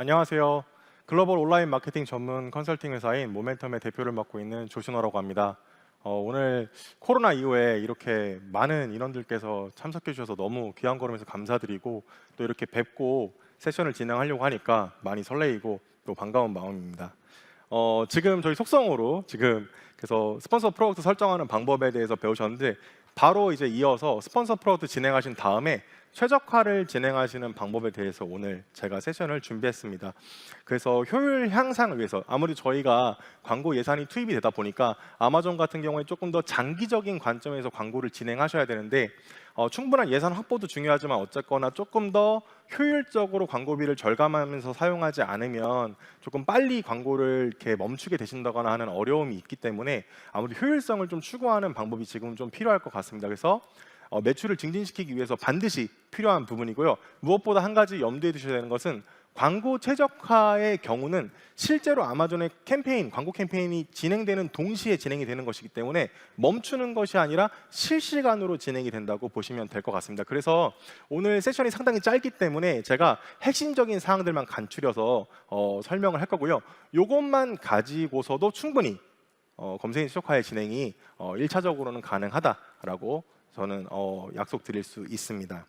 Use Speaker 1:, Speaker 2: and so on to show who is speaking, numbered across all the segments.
Speaker 1: 안녕하세요. 글로벌 온라인 마케팅 전문 컨설팅 회사인 모멘텀의 대표를 맡고 있는 조신호라고 합니다. 어, 오늘 코로나 이후에 이렇게 많은 인원들께서 참석해 주셔서 너무 귀한 걸음에서 감사드리고 또 이렇게 뵙고 세션을 진행하려고 하니까 많이 설레이고 또 반가운 마음입니다. 어, 지금 저희 속성으로 지금 그래서 스폰서 프로덕트 설정하는 방법에 대해서 배우셨는데 바로 이제 이어서 스폰서 프로덕트 진행하신 다음에 최적화를 진행하시는 방법에 대해서 오늘 제가 세션을 준비했습니다. 그래서 효율 향상을 위해서 아무리 저희가 광고 예산이 투입이 되다 보니까 아마존 같은 경우에 조금 더 장기적인 관점에서 광고를 진행하셔야 되는데 어, 충분한 예산 확보도 중요하지만 어쨌거나 조금 더 효율적으로 광고비를 절감하면서 사용하지 않으면 조금 빨리 광고를 이렇게 멈추게 되신다거나 하는 어려움이 있기 때문에 아무리 효율성을 좀 추구하는 방법이 지금 좀 필요할 것 같습니다. 그래서 어, 매출을 증진시키기 위해서 반드시 필요한 부분이고요. 무엇보다 한 가지 염두에 두셔야 되는 것은 광고 최적화의 경우는 실제로 아마존의 캠페인, 광고 캠페인이 진행되는 동시에 진행이 되는 것이기 때문에 멈추는 것이 아니라 실시간으로 진행이 된다고 보시면 될 것 같습니다. 그래서 오늘 세션이 상당히 짧기 때문에 제가 핵심적인 사항들만 간추려서 어, 설명을 할 거고요. 이것만 가지고서도 충분히 어, 검색 최적화의 진행이 어, 1차적으로는 가능하다라고 저는 어, 약속드릴 수 있습니다.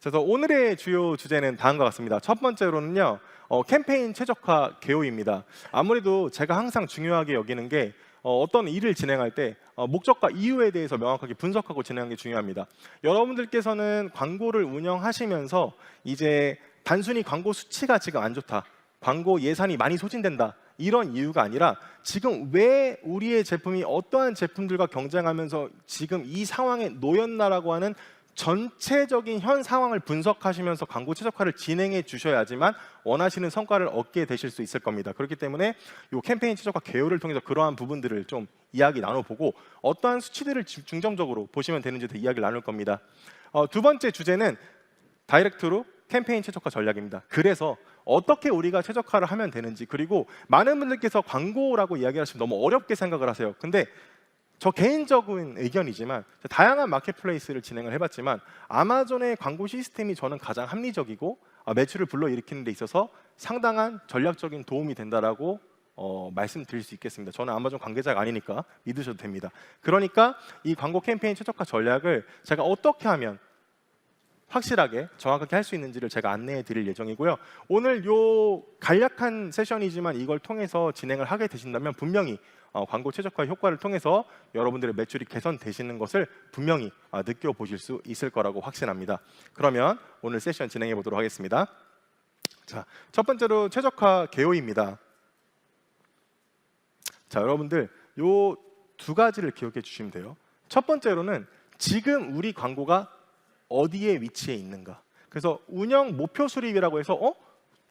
Speaker 1: 그래서 오늘의 주요 주제는 다음과 같습니다. 첫 번째로는요, 어, 캠페인 최적화 개요입니다. 아무래도 제가 항상 중요하게 여기는 게 어, 떤 일을 진행할 때 어, 목적과 이유에 대해서 명확하게 분석하고 진행하는 게 중요합니다. 여러분들께서는 광고를 운영하시면서 이제 단순히 광고 수치가 지금 안 좋다, 광고 예산이 많이 소진된다 이런 이유가 아니라 지금 왜 우리의 제품이 어떠한 제품들과 경쟁하면서 지금 이 상황에 놓였나라고 하는 전체적인 현 상황을 분석하시면서 광고 최적화를 진행해 주셔야지만 원하시는 성과를 얻게 되실 수 있을 겁니다. 그렇기 때문에 이 캠페인 최적화 개요를 통해서 그러한 부분들을 좀 이야기 나눠보고 어떠한 수치들을 중- 중점적으로 보시면 되는지 도 이야기를 나눌 겁니다. 어, 두 번째 주제는 다이렉트로 캠페인 최적화 전략입니다. 그래서 어떻게 우리가 최적화를 하면 되는지 그리고 많은 분들께서 광고라고 이야기하시면 너무 어렵게 생각을 하세요. 근데 저 개인적인 의견이지만 다양한 마켓플레이스를 진행을 해봤지만 아마존의 광고 시스템이 저는 가장 합리적이고 아, 매출을 불러일으키는 데 있어서 상당한 전략적인 도움이 된다라고 어, 말씀드릴 수 있겠습니다. 저는 아마존 관계자가 아니니까 믿으셔도 됩니다. 그러니까 이 광고 캠페인 최적화 전략을 제가 어떻게 하면 확실하게 정확하게 할 수 있는지를 제가 안내해 드릴 예정이고요. 오늘 요 간략한 세션이지만 이걸 통해서 진행을 하게 되신다면 분명히 어, 광고 최적화 효과를 통해서 여러분들의 매출이 개선되시는 것을 분명히 아, 느껴보실 수 있을 거라고 확신합니다. 그러면 오늘 세션 진행해 보도록 하겠습니다. 자, 첫 번째로 최적화 개요입니다. 자, 여러분들 요 두 가지를 기억해 주시면 돼요. 첫 번째로는 지금 우리 광고가 어디에 위치해 있는가. 그래서 운영 목표 수립이라고 해서 어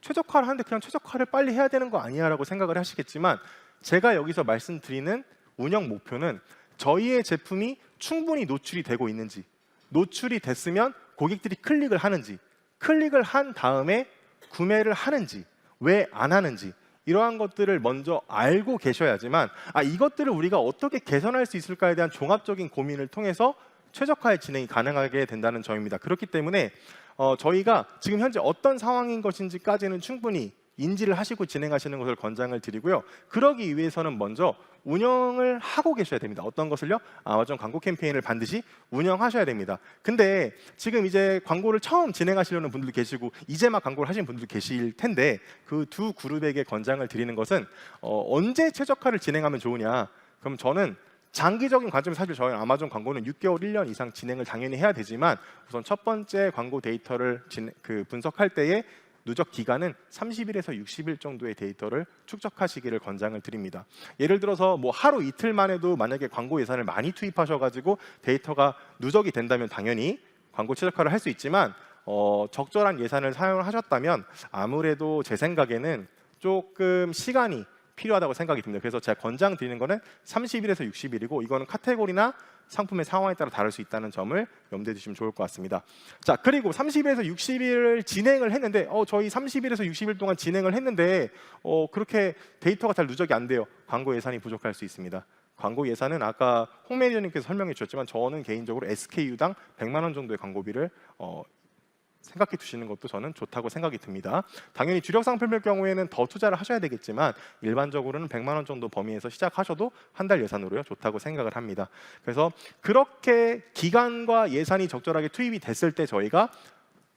Speaker 1: 최적화를 하는데 그냥 최적화를 빨리 해야 되는 거 아니야라고 생각을 하시겠지만 제가 여기서 말씀드리는 운영 목표는 저희의 제품이 충분히 노출이 되고 있는지 노출이 됐으면 고객들이 클릭을 하는지 클릭을 한 다음에 구매를 하는지 왜 안 하는지 이러한 것들을 먼저 알고 계셔야지만 아 이것들을 우리가 어떻게 개선할 수 있을까에 대한 종합적인 고민을 통해서 최적화의 진행이 가능하게 된다는 점입니다. 그렇기 때문에 어, 저희가 지금 현재 어떤 상황인 것인지까지는 충분히 인지를 하시고 진행하시는 것을 권장을 드리고요. 그러기 위해서는 먼저 운영을 하고 계셔야 됩니다. 어떤 것을요? 아마존 광고 캠페인을 반드시 운영하셔야 됩니다. 근데 지금 이제 광고를 처음 진행하시려는 분들도 계시고 이제 막 광고를 하시는 분들도 계실 텐데 그 두 그룹에게 권장을 드리는 것은 어, 언제 최적화를 진행하면 좋으냐? 그럼 저는 장기적인 관점에서 사실 저희 아마존 광고는 6개월, 1년 이상 진행을 당연히 해야 되지만 우선 첫 번째 광고 데이터를 진, 그 분석할 때에 누적 기간은 30일에서 60일 정도의 데이터를 축적하시기를 권장을 드립니다. 예를 들어서 뭐 하루 이틀만 해도 만약에 광고 예산을 많이 투입하셔가지고 데이터가 누적이 된다면 당연히 광고 최적화를 할 수 있지만 어, 적절한 예산을 사용을 하셨다면 아무래도 제 생각에는 조금 시간이 필요하다고 생각이 듭니다. 그래서 제가 권장 드리는 거는 30일에서 60일이고 이거는 카테고리나 상품의 상황에 따라 다를 수 있다는 점을 염두에 두시면 좋을 것 같습니다. 자, 그리고 30일에서 60일을 진행을 했는데 어 저희 30일에서 60일 동안 진행을 했는데 어 그렇게 데이터가 잘 누적이 안 돼요. 광고 예산이 부족할 수 있습니다. 광고 예산은 아까 홍 매니저님께서 설명해 주셨지만 저는 개인적으로 SKU당 100만 원 정도의 광고비를 어, 생각해 두시는 것도 저는 좋다고 생각이 듭니다. 당연히 주력 상품일 경우에는 더 투자를 하셔야 되겠지만 일반적으로는 100만 원 정도 범위에서 시작하셔도 한 달 예산으로요 좋다고 생각을 합니다. 그래서 그렇게 기간과 예산이 적절하게 투입이 됐을 때 저희가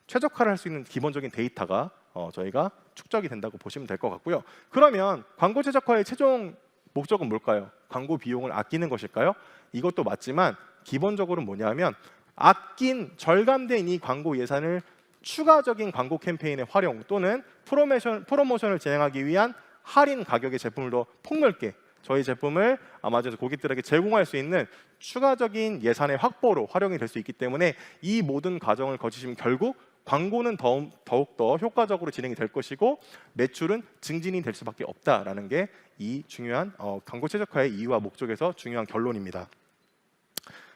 Speaker 1: 최적화를 할 수 있는 기본적인 데이터가 어, 저희가 축적이 된다고 보시면 될 것 같고요. 그러면 광고 최적화의 최종 목적은 뭘까요? 광고 비용을 아끼는 것일까요? 이것도 맞지만 기본적으로 뭐냐면 아낀 절감된 이 광고 예산을 추가적인 광고 캠페인의 활용 또는 프로모션, 프로모션을 진행하기 위한 할인 가격의 제품을 더 폭넓게 저희 제품을 아마존에서 고객들에게 제공할 수 있는 추가적인 예산의 확보로 활용이 될 수 있기 때문에 이 모든 과정을 거치시면 결국 광고는 더욱, 더욱더 효과적으로 진행이 될 것이고 매출은 증진이 될 수밖에 없다라는 게 이 중요한 어, 광고 최적화의 이유와 목적에서 중요한 결론입니다.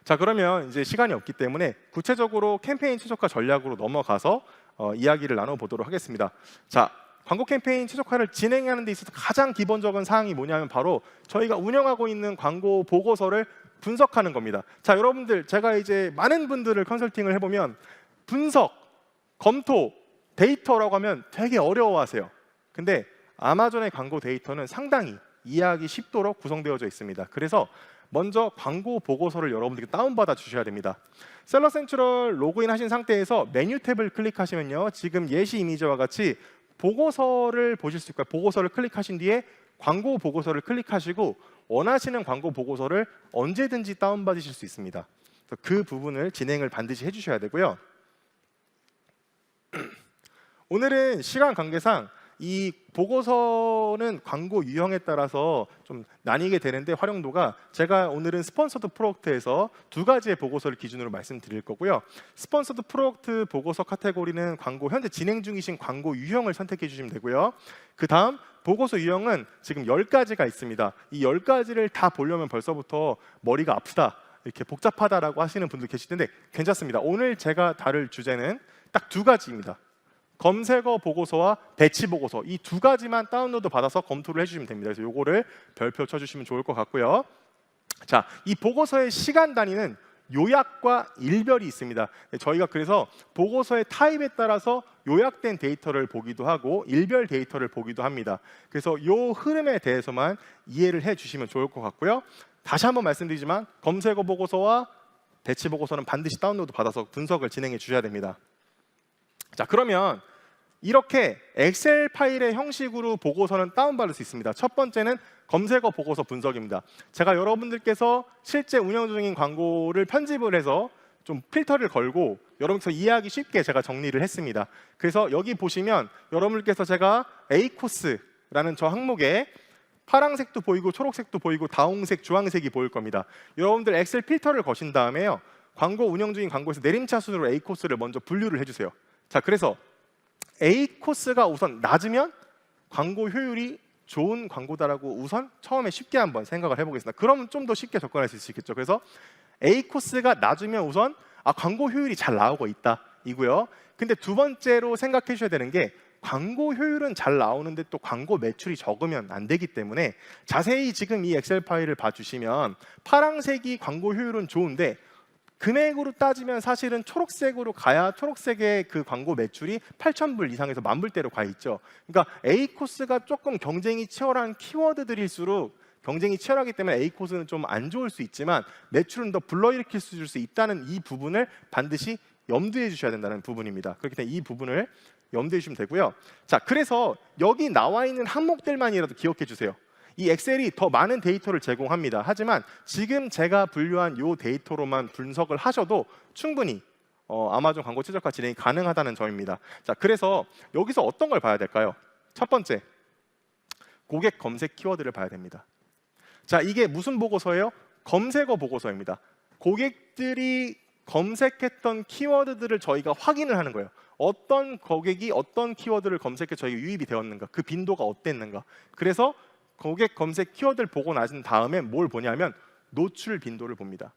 Speaker 1: 자 그러면 이제 시간이 없기 때문에 구체적으로 캠페인 최적화 전략으로 넘어가서 어, 이야기를 나눠보도록 하겠습니다. 자 광고 캠페인 최적화를 진행하는 데 있어서 가장 기본적인 사항이 뭐냐면 바로 저희가 운영하고 있는 광고 보고서를 분석하는 겁니다. 자 여러분들 제가 이제 많은 분들을 컨설팅을 해보면 분석, 검토, 데이터라고 하면 되게 어려워하세요. 근데 아마존의 광고 데이터는 상당히 이해하기 쉽도록 구성되어져 있습니다. 그래서 먼저 광고 보고서를 여러분들께 다운받아 주셔야 됩니다. 셀러 센트럴 로그인 하신 상태에서 메뉴 탭을 클릭하시면요. 지금 예시 이미지와 같이 보고서를 보실 수 있고요. 보고서를 클릭하신 뒤에 광고 보고서를 클릭하시고 원하시는 광고 보고서를 언제든지 다운받으실 수 있습니다. 그 부분을 진행을 반드시 해주셔야 되고요. 오늘은 시간 관계상 이 보고서는 광고 유형에 따라서 좀 나뉘게 되는데 활용도가 제가 오늘은 스폰서드 프로덕트에서 두 가지의 보고서를 기준으로 말씀드릴 거고요. 스폰서드 프로덕트 보고서 카테고리는 광고 현재 진행 중이신 광고 유형을 선택해 주시면 되고요. 그 다음 보고서 유형은 지금 10가지가 있습니다. 이 10가지를 다 보려면 벌써부터 머리가 아프다. 이렇게 복잡하다라고 하시는 분들 계실 텐데 괜찮습니다. 오늘 제가 다룰 주제는 딱 두 가지입니다. 검색어 보고서와 배치 보고서 이 두 가지만 다운로드 받아서 검토를 해주시면 됩니다. 그래서 요거를 별표 쳐주시면 좋을 것 같고요. 자, 이 보고서의 시간 단위는 요약과 일별이 있습니다. 네, 저희가 그래서 보고서의 타입에 따라서 요약된 데이터를 보기도 하고 일별 데이터를 보기도 합니다. 그래서 요 흐름에 대해서만 이해를 해주시면 좋을 것 같고요. 다시 한번 말씀드리지만 검색어 보고서와 배치 보고서는 반드시 다운로드 받아서 분석을 진행해 주셔야 됩니다. 자 그러면 이렇게 엑셀 파일의 형식으로 보고서는 다운받을 수 있습니다. 첫 번째는 검색어 보고서 분석입니다. 제가 여러분들께서 실제 운영 중인 광고를 편집을 해서 좀 필터를 걸고 여러분께서 이해하기 쉽게 제가 정리를 했습니다. 그래서 여기 보시면 여러분들께서 제가 A 코스라는 저 항목에 파랑색도 보이고 초록색도 보이고 다홍색, 주황색이 보일 겁니다. 여러분들 엑셀 필터를 거신 다음에요. 광고 운영 중인 광고에서 내림차 순으로 A 코스를 먼저 분류를 해주세요. 자, 그래서 A 코스가 우선 낮으면 광고 효율이 좋은 광고다라고 우선 처음에 쉽게 한번 생각을 해보겠습니다. 그럼 좀더 쉽게 접근할 수 있겠죠. 그래서 A 코스가 낮으면 우선 아 광고 효율이 잘 나오고 있다 이고요. 근데 두 번째로 생각해 주셔야 되는 게 광고 효율은 잘 나오는데 또 광고 매출이 적으면 안 되기 때문에 자세히 지금 이 엑셀 파일을 봐주시면 파랑색이 광고 효율은 좋은데 금액으로 따지면 사실은 초록색으로 가야 초록색의 그 광고 매출이 8,000불 이상에서 만 불대로 가 있죠. 그러니까 A 코스가 조금 경쟁이 치열한 키워드들일수록 경쟁이 치열하기 때문에 A 코스는 좀 안 좋을 수 있지만 매출은 더 불러일으킬 수 있다는 이 부분을 반드시 염두해 주셔야 된다는 부분입니다. 그렇기 때문에 이 부분을 염두해 주시면 되고요. 자, 그래서 여기 나와 있는 항목들만이라도 기억해 주세요. 이 엑셀이 더 많은 데이터를 제공합니다. 하지만 지금 제가 분류한 이 데이터로만 분석을 하셔도 충분히 어, 아마존 광고 최적화 진행이 가능하다는 점입니다. 자, 그래서 여기서 어떤 걸 봐야 될까요? 첫 번째, 고객 검색 키워드를 봐야 됩니다. 자, 이게 무슨 보고서예요? 검색어 보고서입니다. 고객들이 검색했던 키워드들을 저희가 확인을 하는 거예요. 어떤 고객이 어떤 키워드를 검색해 저희가 유입이 되었는가, 그 빈도가 어땠는가. 그래서 고객 검색 키워드를 보고 나신 다음에 뭘 보냐면 노출 빈도를 봅니다.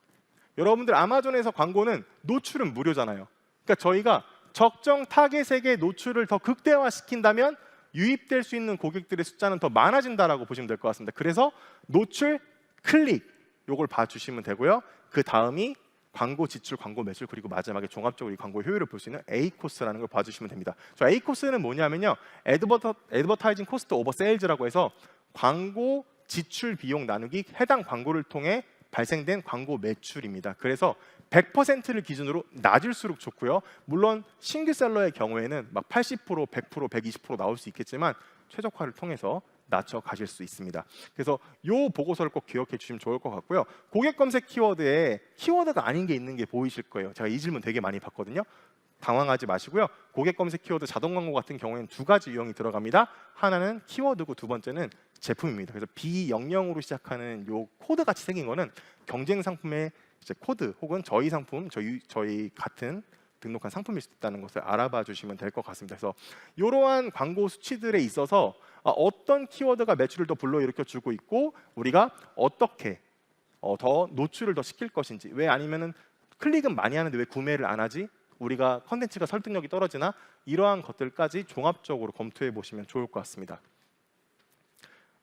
Speaker 1: 여러분들 아마존에서 광고는 노출은 무료잖아요. 그러니까 저희가 적정 타겟에게 노출을 더 극대화시킨다면 유입될 수 있는 고객들의 숫자는 더 많아진다라고 보시면 될 것 같습니다. 그래서 노출, 클릭 요걸 봐주시면 되고요. 그 다음이 광고 지출, 광고 매출 그리고 마지막에 종합적으로 이 광고 효율을 볼 수 있는 A 코스라는 걸 봐주시면 됩니다. 저 A 코스는 뭐냐면요, 애드버터, 애드버타이징 코스트 오버 세일즈라고 해서 광고 지출 비용 나누기 해당 광고를 통해 발생된 광고 매출입니다. 그래서 100%를 기준으로 낮을수록 좋고요. 물론 신규 셀러의 경우에는 막 80%, 100%, 120% 나올 수 있겠지만 최적화를 통해서 낮춰 가실 수 있습니다. 그래서 요 보고서를 꼭 기억해 주시면 좋을 것 같고요. 고객 검색 키워드에 키워드가 아닌 게 있는 게 보이실 거예요. 제가 이 질문 되게 많이 받거든요. 당황하지 마시고요. 고객 검색 키워드 자동 광고 같은 경우에는 두 가지 유형이 들어갑니다. 하나는 키워드고 두 번째는 제품입니다. 그래서 B00으로 시작하는 요 코드 같이 생긴 거는 경쟁 상품의 이제 코드 혹은 저희 상품, 저희 저희 같은 등록한 상품일 수 있다는 것을 알아봐 주시면 될 것 같습니다. 그래서 이러한 광고 수치들에 있어서 아, 어떤 키워드가 매출을 더 불러일으켜 주고 있고 우리가 어떻게 어, 더 노출을 더 시킬 것인지 왜 아니면은 클릭은 많이 하는데 왜 구매를 안 하지? 우리가 컨텐츠가 설득력이 떨어지나 이러한 것들까지 종합적으로 검토해 보시면 좋을 것 같습니다.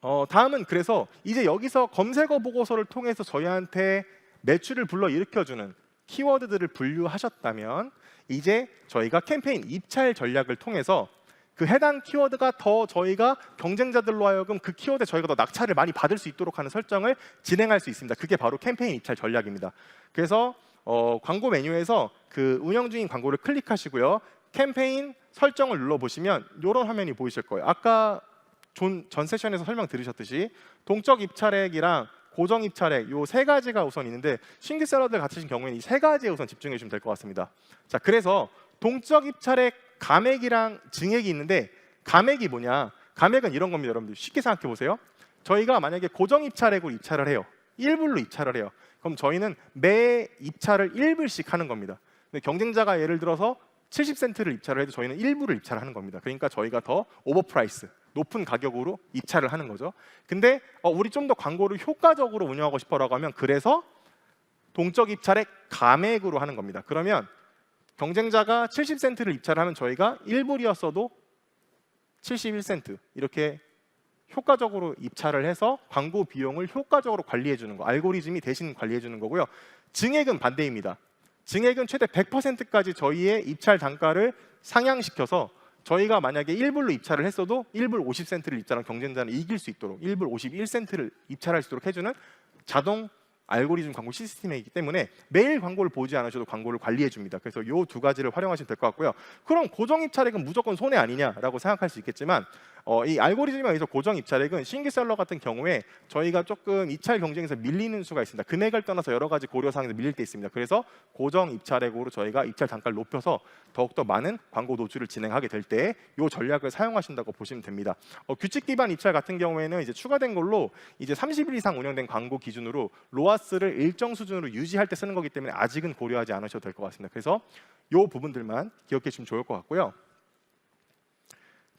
Speaker 1: 어, 다음은 그래서 이제 여기서 검색어 보고서를 통해서 저희한테 매출을 불러 일으켜주는 키워드들을 분류하셨다면 이제 저희가 캠페인 입찰 전략을 통해서 그 해당 키워드가 더 저희가 경쟁자들로 하여금 그 키워드에 저희가 더 낙찰을 많이 받을 수 있도록 하는 설정을 진행할 수 있습니다. 그게 바로 캠페인 입찰 전략입니다. 그래서 어, 광고 메뉴에서 그 운영 중인 광고를 클릭하시고요. 캠페인 설정을 눌러 보시면 이런 화면이 보이실 거예요. 아까 전, 전 세션에서 설명 들으셨듯이 동적 입찰액이랑 고정 입찰액 요 세 가지가 우선 있는데 신규 셀러들 같으신 경우에는 이 세 가지에 우선 집중해 주시면 될 것 같습니다. 자, 그래서 동적 입찰액 감액이랑 증액이 있는데 감액이 뭐냐? 감액은 이런 겁니다, 여러분들. 쉽게 생각해 보세요. 저희가 만약에 고정 입찰액으로 입찰을 해요. 1불로 입찰을 해요. 그럼 저희는 매 입찰을 1불씩 하는 겁니다. 근데 경쟁자가 예를 들어서 70센트를 입찰을 해도 저희는 1불을 입찰하는 겁니다. 그러니까 저희가 더 오버프라이스, 높은 가격으로 입찰을 하는 거죠. 근데 어, 우리 좀 더 광고를 효과적으로 운영하고 싶어라고 하면 그래서 동적 입찰액 감액으로 하는 겁니다. 그러면 경쟁자가 70센트를 입찰하면 저희가 1불이었어도 71센트 이렇게 효과적으로 입찰을 해서 광고 비용을 효과적으로 관리해 주는 거 알고리즘이 대신 관리해 주는 거고요. 증액은 반대입니다. 증액은 최대 100%까지 저희의 입찰 단가를 상향시켜서 저희가 만약에 1불로 입찰을 했어도 1불 50센트를 입찰한 경쟁자는 이길 수 있도록 1불 51센트를 입찰할 수 있도록 해주는 자동 알고리즘 광고 시스템이기 때문에 매일 광고를 보지 않으셔도 광고를 관리해 줍니다. 그래서 이 두 가지를 활용하시면 될 것 같고요. 그럼 고정 입찰액은 무조건 손해 아니냐라고 생각할 수 있겠지만 어, 이 알고리즘에 의해서 고정 입찰액은 신규 셀러 같은 경우에 저희가 조금 입찰 경쟁에서 밀리는 수가 있습니다. 금액을 떠나서 여러 가지 고려 사항에서 밀릴 때 있습니다. 그래서 고정 입찰액으로 저희가 입찰 단가를 높여서 더욱더 많은 광고 노출을 진행하게 될 때 이 전략을 사용하신다고 보시면 됩니다. 어, 규칙 기반 입찰 같은 경우에는 이제 추가된 걸로 이제 30일 이상 운영된 광고 기준으로 로아 스를 일정 수준으로 유지할 때 쓰는 거기 때문에 아직은 고려하지 않으셔도 될 것 같습니다. 그래서 이 부분들만 기억해 주시면 좋을 것 같고요.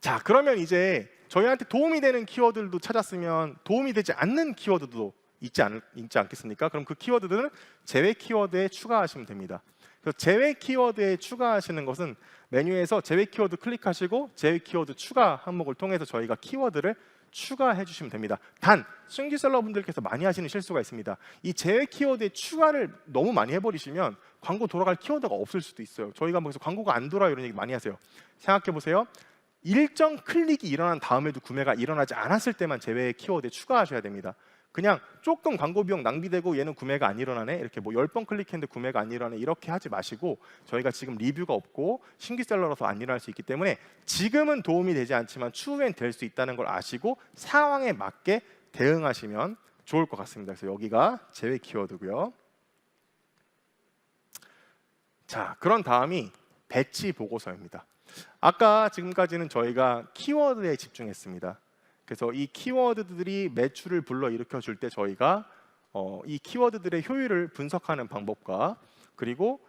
Speaker 1: 자, 그러면 이제 저희한테 도움이 되는 키워드들도 찾았으면 도움이 되지 않는 키워드도 있지, 않, 있지 않겠습니까? 그럼 그 키워드들은 제외 키워드에 추가하시면 됩니다. 그래서 제외 키워드에 추가하시는 것은 메뉴에서 제외 키워드 클릭하시고 제외 키워드 추가 항목을 통해서 저희가 키워드를 추가해 주시면 됩니다. 단 신규 셀러분들께서 많이 하시는 실수가 있습니다. 이 제외 키워드에 추가를 너무 많이 해버리시면 광고 돌아갈 키워드가 없을 수도 있어요. 저희가 뭐 그래서 광고가 안 돌아 이런 얘기 많이 하세요. 생각해 보세요. 일정 클릭이 일어난 다음에도 구매가 일어나지 않았을 때만 제외 키워드에 추가하셔야 됩니다. 그냥 조금 광고 비용 낭비되고 얘는 구매가 안 일어나네 이렇게 뭐 10번 클릭했는데 구매가 안 일어나네 이렇게 하지 마시고 저희가 지금 리뷰가 없고 신규 셀러라서 안 일어날 수 있기 때문에 지금은 도움이 되지 않지만 추후엔 될 수 있다는 걸 아시고 상황에 맞게 대응하시면 좋을 것 같습니다. 그래서 여기가 제외 키워드고요. 자, 그런 다음이 배치 보고서입니다. 아까 지금까지는 저희가 키워드에 집중했습니다. 그래서 이 키워드들이 매출을 불러 일으켜 줄 때 저희가 어, 이 키워드들의 효율을 분석하는 방법과 그리고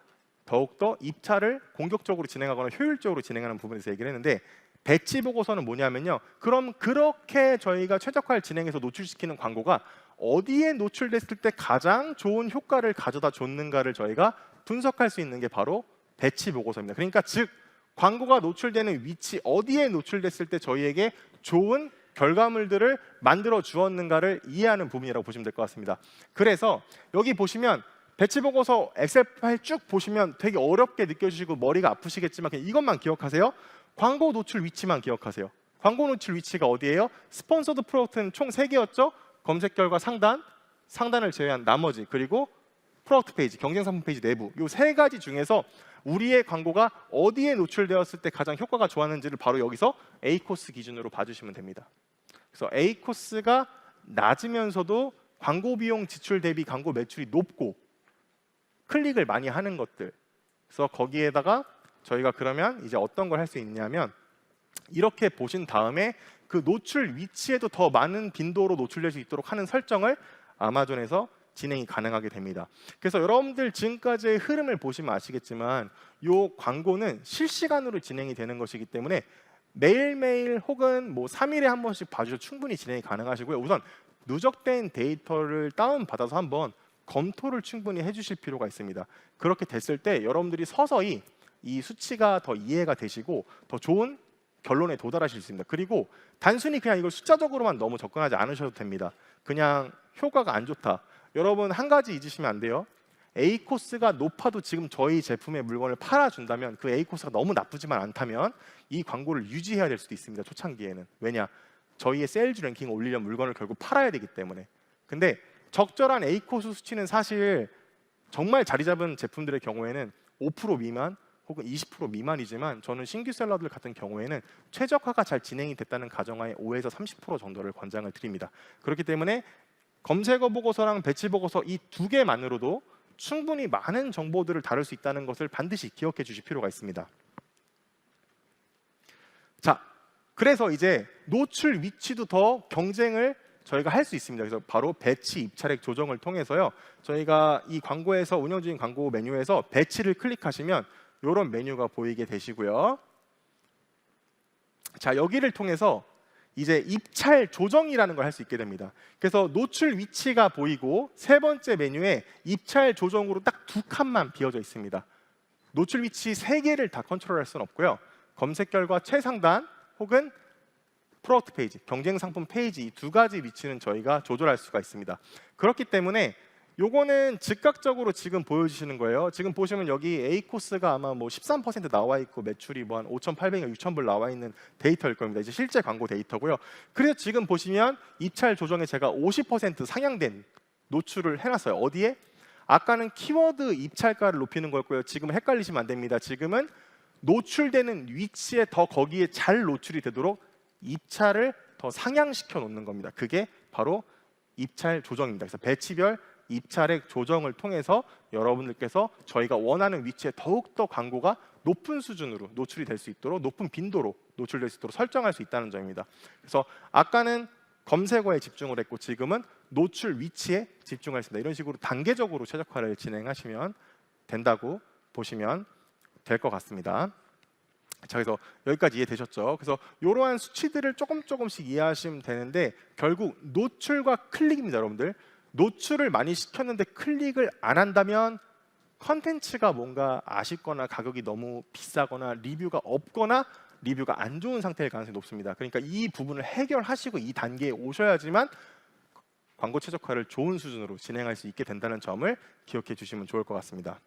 Speaker 1: 더욱더 입찰을 공격적으로 진행하거나 효율적으로 진행하는 부분에 대해서 얘기를 했는데 배치 보고서는 뭐냐면요. 그럼 그렇게 저희가 최적화를 진행해서 노출시키는 광고가 어디에 노출됐을 때 가장 좋은 효과를 가져다 줬는가를 저희가 분석할 수 있는 게 바로 배치 보고서입니다. 그러니까 즉 광고가 노출되는 위치 어디에 노출됐을 때 저희에게 좋은 결과물들을 만들어 주었는가를 이해하는 부분이라고 보시면 될 것 같습니다. 그래서 여기 보시면 배치 보고서 엑셀 파일 쭉 보시면 되게 어렵게 느껴지시고 머리가 아프시겠지만 그냥 이것만 기억하세요. 광고 노출 위치만 기억하세요. 광고 노출 위치가 어디예요? 스폰서드 프로덕트는 총 3개였죠. 검색 결과 상단, 상단을 제외한 나머지 그리고 프로덕트 페이지, 경쟁 상품 페이지 내부 이 세 가지 중에서 우리의 광고가 어디에 노출되었을 때 가장 효과가 좋았는지를 바로 여기서 A 코스 기준으로 봐주시면 됩니다. 그래서 A 코스가 낮으면서도 광고 비용 지출 대비 광고 매출이 높고 클릭을 많이 하는 것들. 그래서 거기에다가 저희가 그러면 이제 어떤 걸 할 수 있냐면 이렇게 보신 다음에 그 노출 위치에도 더 많은 빈도로 노출될 수 있도록 하는 설정을 아마존에서 진행이 가능하게 됩니다. 그래서 여러분들 지금까지의 흐름을 보시면 아시겠지만 이 광고는 실시간으로 진행이 되는 것이기 때문에 매일매일 혹은 뭐 3일에 한 번씩 봐주셔도 충분히 진행이 가능하시고요. 우선 누적된 데이터를 다운받아서 한번 검토를 충분히 해주실 필요가 있습니다. 그렇게 됐을 때 여러분들이 서서히 이 수치가 더 이해가 되시고 더 좋은 결론에 도달하실 수 있습니다. 그리고 단순히 그냥 이걸 숫자적으로만 너무 접근하지 않으셔도 됩니다. 그냥 효과가 안 좋다. 여러분 한 가지 잊으시면 안 돼요. A 코스가 높아도 지금 저희 제품의 물건을 팔아준다면 그 A 코스가 너무 나쁘지만 않다면 이 광고를 유지해야 될 수도 있습니다. 초창기에는 왜냐 저희의 세일즈 랭킹을 올리려면 물건을 결국 팔아야 되기 때문에. 근데 적절한 A 코스 수치는 사실 정말 자리 잡은 제품들의 경우에는 5% 미만 혹은 20% 미만이지만 저는 신규 셀러들 같은 경우에는 최적화가 잘 진행이 됐다는 가정하에 5에서 30% 정도를 권장을 드립니다. 그렇기 때문에 검색어 보고서랑 배치 보고서 이 두 개만으로도 충분히 많은 정보들을 다룰 수 있다는 것을 반드시 기억해 주실 필요가 있습니다. 자, 그래서 이제 노출 위치도 더 경쟁을 저희가 할 수 있습니다. 그래서 바로 배치 입찰액 조정을 통해서요. 저희가 이 광고에서 운영 중인 광고 메뉴에서 배치를 클릭하시면 이런 메뉴가 보이게 되시고요. 자, 여기를 통해서 이제 입찰 조정이라는 걸 할 수 있게 됩니다. 그래서 노출 위치가 보이고 세 번째 메뉴에 입찰 조정으로 딱 두 칸만 비어져 있습니다. 노출 위치 세 개를 다 컨트롤할 수는 없고요. 검색 결과 최상단 혹은 프로덕트 페이지, 경쟁 상품 페이지 이 두 가지 위치는 저희가 조절할 수가 있습니다. 그렇기 때문에 요거는 즉각적으로 지금 보여주시는 거예요. 지금 보시면 여기 A 코스가 아마 뭐 13% 나와 있고 매출이 뭐 한 5,800에 6,000불 나와 있는 데이터일 겁니다. 이제 실제 광고 데이터고요. 그래서 지금 보시면 입찰 조정에 제가 50% 상향된 노출을 해놨어요. 어디에? 아까는 키워드 입찰가를 높이는 거였고요. 지금 헷갈리시면 안 됩니다. 지금은 노출되는 위치에 더 거기에 잘 노출이 되도록 입찰을 더 상향시켜 놓는 겁니다. 그게 바로 입찰 조정입니다. 그래서 배치별 입찰액 조정을 통해서 여러분들께서 저희가 원하는 위치에 더욱더 광고가 높은 수준으로 노출이 될 수 있도록 높은 빈도로 노출될 수 있도록 설정할 수 있다는 점입니다. 그래서 아까는 검색어에 집중을 했고 지금은 노출 위치에 집중하겠습니다. 이런 식으로 단계적으로 최적화를 진행하시면 된다고 보시면 될 것 같습니다. 자, 그래서 여기까지 이해되셨죠? 그래서 이러한 수치들을 조금 조금씩 이해하시면 되는데 결국 노출과 클릭입니다, 여러분들. 노출을 많이 시켰는데 클릭을 안 한다면 컨텐츠가 뭔가 아쉽거나 가격이 너무 비싸거나 리뷰가 없거나 리뷰가 안 좋은 상태일 가능성이 높습니다. 그러니까 이 부분을 해결하시고 이 단계에 오셔야지만 광고 최적화를 좋은 수준으로 진행할 수 있게 된다는 점을 기억해 주시면 좋을 것 같습니다.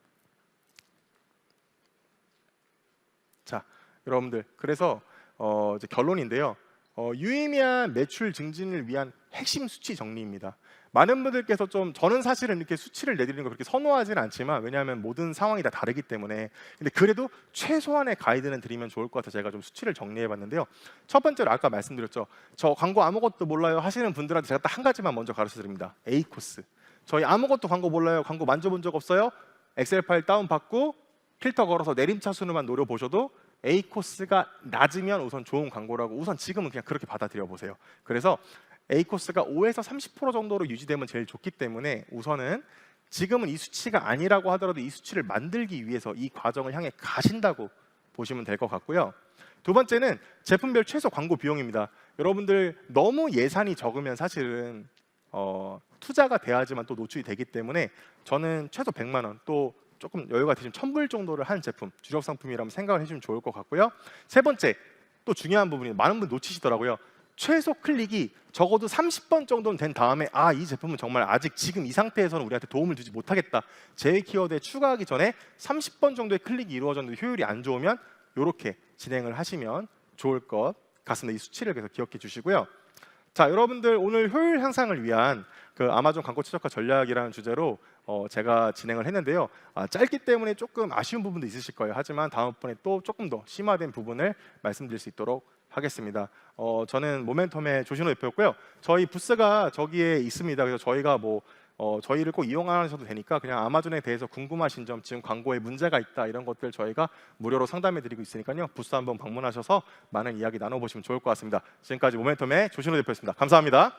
Speaker 1: 자, 여러분들 그래서 어, 이제 결론인데요. 어, 유의미한 매출 증진을 위한 핵심 수치 정리입니다. 많은 분들께서 좀 저는 사실은 이렇게 수치를 내드리는 걸 그렇게 선호하지는 않지만 왜냐하면 모든 상황이 다 다르기 때문에 근데 그래도 최소한의 가이드는 드리면 좋을 것 같아서 제가 좀 수치를 정리해봤는데요. 첫 번째로 아까 말씀드렸죠. 저 광고 아무것도 몰라요 하시는 분들한테 제가 딱 한 가지만 먼저 가르쳐 드립니다. A 코스. 저희 아무것도 광고 몰라요. 광고 만져본 적 없어요. 엑셀 파일 다운 받고 필터 걸어서 내림차 순으로만 노려보셔도 A 코스가 낮으면 우선 좋은 광고라고 우선 지금은 그냥 그렇게 받아들여 보세요. 그래서 A 코스가 5에서 30% 정도로 유지되면 제일 좋기 때문에 우선은 지금은 이 수치가 아니라고 하더라도 이 수치를 만들기 위해서 이 과정을 향해 가신다고 보시면 될 것 같고요. 두 번째는 제품별 최소 광고 비용입니다. 여러분들 너무 예산이 적으면 사실은 어, 투자가 돼야지만 또 노출이 되기 때문에 저는 최소 100만 원 또 조금 여유가 되시면 1000불 정도를 한 제품 주력 상품이라면 생각을 해주면 좋을 것 같고요. 세 번째 또 중요한 부분이 많은 분 놓치시더라고요. 최소 클릭이 적어도 30번 정도는 된 다음에 아 이 제품은 정말 아직 지금 이 상태에서는 우리한테 도움을 주지 못하겠다 제 키워드에 추가하기 전에 30번 정도의 클릭이 이루어졌는데 효율이 안 좋으면 이렇게 진행을 하시면 좋을 것 같습니다. 이 수치를 계속 기억해 주시고요. 자 여러분들 오늘 효율 향상을 위한 그 아마존 광고 최적화 전략이라는 주제로 어, 제가 진행을 했는데요. 아, 짧기 때문에 조금 아쉬운 부분도 있으실 거예요. 하지만 다음번에 또 조금 더 심화된 부분을 말씀드릴 수 있도록 하겠습니다. 어, 저는 모멘텀의 조신호 대표였고요. 저희 부스가 저기에 있습니다. 그래서 저희가 뭐 어, 저희를 꼭 이용하셔도 되니까 그냥 아마존에 대해서 궁금하신 점, 지금 광고에 문제가 있다 이런 것들 저희가 무료로 상담해 드리고 있으니까요. 부스 한번 방문하셔서 많은 이야기 나눠보시면 좋을 것 같습니다. 지금까지 모멘텀의 조신호 대표였습니다. 감사합니다.